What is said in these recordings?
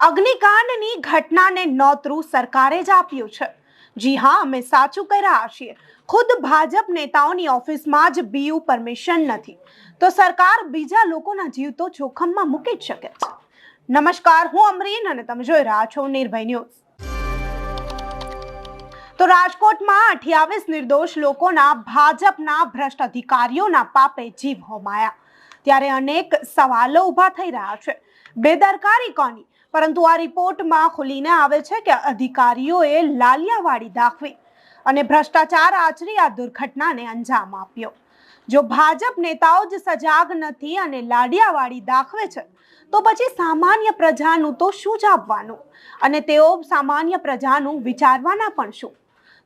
દુર્ઘટનાને નોતરું સરકારે જ આપ્યું છે. જી હા, અમે સાચું કહી રહ્યા છીએ. ખુદ ભાજપ નેતાઓની ઓફિસમાં જ બીયુ પરમિશન નથી. તો સરકાર બીજા લોકોના જીવ તો જોખમમાં મૂકી જ શકે છે. નમસ્કાર, હું અમરીન અને તમે જોઈ રહ્યા છો નિર્ભય ન્યૂઝ. તો રાજકોટમાં અઠ્યાવીસ નિર્દોષ લોકોના ભાજપના ભ્રષ્ટ અધિકારીઓના પાપે જીવ હોમાયા. ત્યારે અનેક સવાલો ઊભા થઈ રહ્યા છે. બેદરકારી કોની? પરંતુ આ રિપોર્ટમાં ખુલીને આવે છે કે અધિકારીઓએ લાલિયાવાડી દાખવી અને ભ્રષ્ટાચાર આચરી આ દુર્ઘટનાને અંજામ આપ્યો. જો ભાજપ નેતાઓ જ સજાગ નથી અને લાડિયાવાડી દાખવે છે, તો પછી સામાન્ય પ્રજાનું તો શું જાપવાનું અને તેઓ સામાન્ય પ્રજાનું વિચારવાના પણ શું?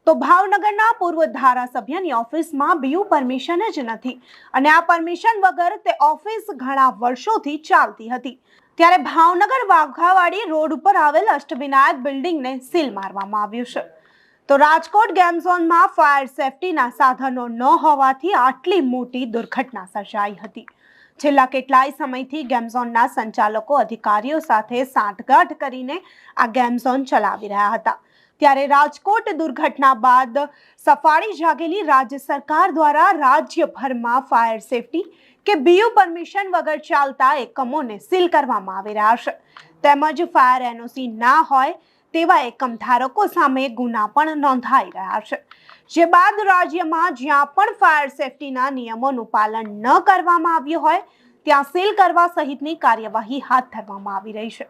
તો ભાવનગરના પૂર્વ ધારાસભ્યની ઓફિસમાં બીયુ પરમિશન જ નથી. અને આ પરમિશન વગર તે ઓફિસ ઘણા વર્ષોથી ચાલતી હતી. ત્યારે ભાવનગર વાઘાવાડી રોડ ઉપર આવેલ અષ્ટવિનાયક બિલ્ડિંગને સીલ મારવામાં આવ્યું છે. તો રાજકોટ ગેમ ઝોનમાં ફાયર સેફટીના સાધનો ન હોવાથી આટલી મોટી દુર્ઘટના સર્જાઈ હતી. છેલ્લા કેટલાય સમયથી ગેમ ઝોનના સંચાલકો અધિકારીઓ સાથે સાંઠગાંઠ કરીને આ ગેમઝોન ચલાવી રહ્યા હતા. ત્યારે રાજકોટ દુર્ઘટના બાદ સફાળી જાગેલી રાજ્ય સરકાર દ્વારા રાજ્યભરમાં ફાયર સેફટી કે બીયુ પરમિશન વગર ચાલતા એકમોને સીલ કરવામાં આવી રહ્યા છે. તેમજ ફાયર એનઓસી ના હોય તેવા એકમ ધારકો સામે ગુના પણ નોંધાઈ રહ્યા છે. જે બાદ રાજ્યમાં જ્યાં પણ ફાયર સેફટીના નિયમોનું પાલન ન કરવામાં આવ્યું હોય, ત્યાં સીલ કરવા સહિતની કાર્યવાહી હાથ ધરવામાં આવી રહી છે.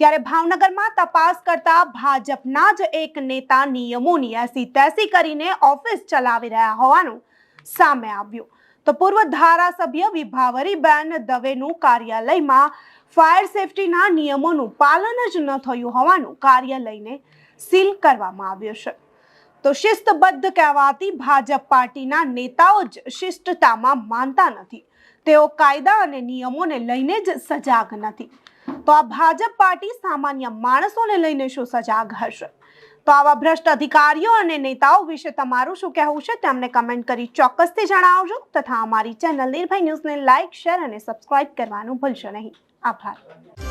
ત્યારે ભાવનગરમાં તપાસ કરતા ભાજપના જ એક નેતા નિયમોની એસી તેસી કરીને ઓફિસ ચલાવી રહ્યા હોવાનું સામે આવ્યું. તો પૂર્વ ધારાસભ્ય વિભાવરીબેન દવેનું કાર્યાલયમાં ફાયર સેફટીના નિયમોનું પાલન જ ન થયું હોવાનું કાર્યાલયને સીલ કરવામાં આવ્યું છે. તો શિસ્તબદ્ધ કહેવાતી ભાજપ પાર્ટીના નેતાઓ જ શિષ્ટતામાં માનતા નથી. તેઓ કાયદા અને નિયમોને લઈને જ સજાગ નથી. તો આ ભાજપ પાર્ટી સામાન્ય માણસોને લઈને શું સજાગ હશે તો આવા ભ્રષ્ટ અધિકારીઓ અને નેતાઓ વિશે તમારું શું કહેવું છે? તેમને કમેન્ટ કરી ચોક્કસથી જણાવજો તથા અમારી ચેનલ નિર્ભય ન્યૂઝને લાઇક શેર અને સબસ્ક્રાઇબ કરવાનું ભૂલશો નહીં. આભાર.